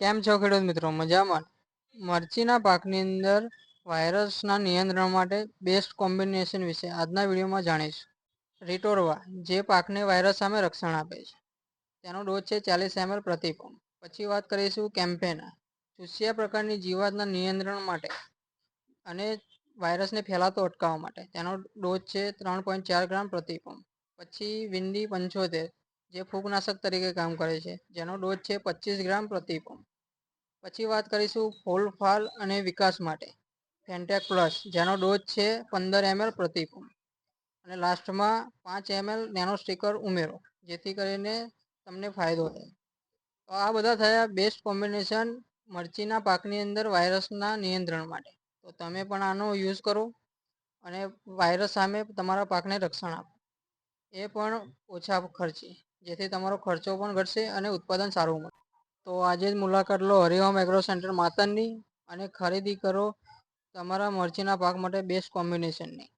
કેમ છો ખેડૂત મિત્રો? મજામાં? મરચીના પાકની અંદર વાયરસના નિયંત્રણ માટે બેસ્ટ કોમ્બિનેશન વિશે આજના વિડીયોમાં જાણીશું. રિટોરવા, જે પાકને વાયરસ સામે રક્ષણ આપે છે. તેનો ડોઝ છે ચાલીસ એમએલ પ્રતિ પંપ પછી વાત કરીશું કેમ્પેના. ચૂસ્યા પ્રકારની જીવાતના નિયંત્રણ માટે અને વાયરસને ફેલાતો અટકાવવા માટે. તેનો ડોઝ છે ત્રણ પોઈન્ટ ચાર ગ્રામ પ્રતિ પંપ પછી વિંડી પંચોતેર. જે ફૂગનાશક તરીકે કામ કરે છે, જેનો ડોઝ છે પચીસ ગ્રામ પ્રતિ પંપ પછી વાત કરીશું ફૂલ ફાલ અને વિકાસ માટે. ફેન્ટેક પ્લસ જેનો ડોઝ છે પંદર એમએલ પ્રતિ પંપ અને લાસ્ટમાં પાંચ એમએલ નેનો સ્ટીકર ઉમેરો, જેથી કરીને તમને ફાયદો થાય. તો આ બધા થયા બેસ્ટ કોમ્બિનેશન મરચીના પાકની અંદર વાયરસના નિયંત્રણ માટે. તો તમે પણ આનો યુઝ કરો અને વાયરસ સામે તમારા પાકને રક્ષણ આપો. એ પણ ઓછા ખર્ચે. જેથી તમારો ખર્ચો પણ ઘટશે અને ઉત્પાદન સારું મળે. તો આજે જ મુલાકાત લો હરિઓમ એગ્રો સેન્ટર માતરની અને ખરીદી કરો તમારા મરચીના પાક માટે બેસ્ટ કોમ્બિનેશનની